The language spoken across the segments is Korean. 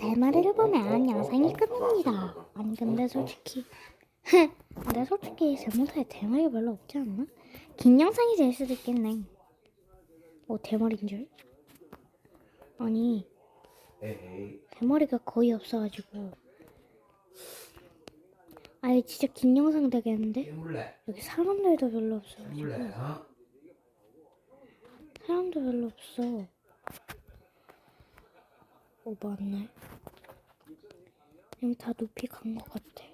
대머리를 보면 영상이 끝납니다. 아니 근데 솔직히 근데 솔직히 제모사에 대머리 별로 없지 않나? 긴 영상이 될 수도 있겠네. 어 대머리인 줄? 아니 대머리가 거의 없어가지고 아예 진짜 긴 영상 되겠는데? 여기 사람들도 별로 없어가지고 해물래 어? 사람도 별로 없어. 어 맞네. 그냥 다 높이 간 것 같아.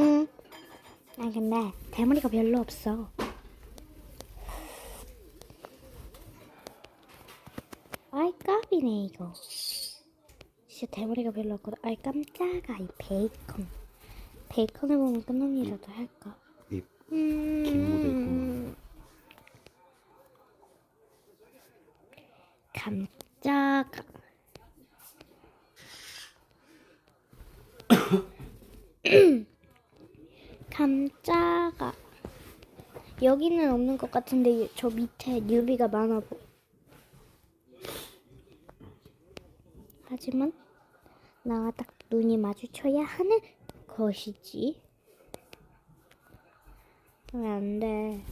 응. 아 근데 대머리가 별로 없어. 아이 깝이네 이거. 진짜 대머리가 별로 없거든. 아이 깜짝아 이 베이컨. 베이컨을 보면 끝남이라도 할까? 이 음... 모델 있구만. 깜짝아. 깜짝아. 여기는 없는 것 같은데 저 밑에 뉴비가 많아 보. 하지만 나와 딱 눈이 마주쳐야 하는 것이지. 왜 안 돼?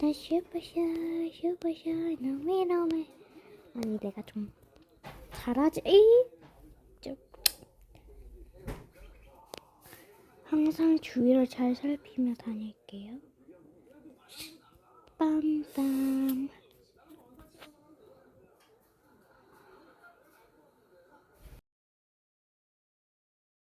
나 슈퍼샤 슈퍼샤 너무 너무 아니 내가 좀 잘하지. 에이 좀. 항상 주위를 잘 살피며 다닐게요. 빰빰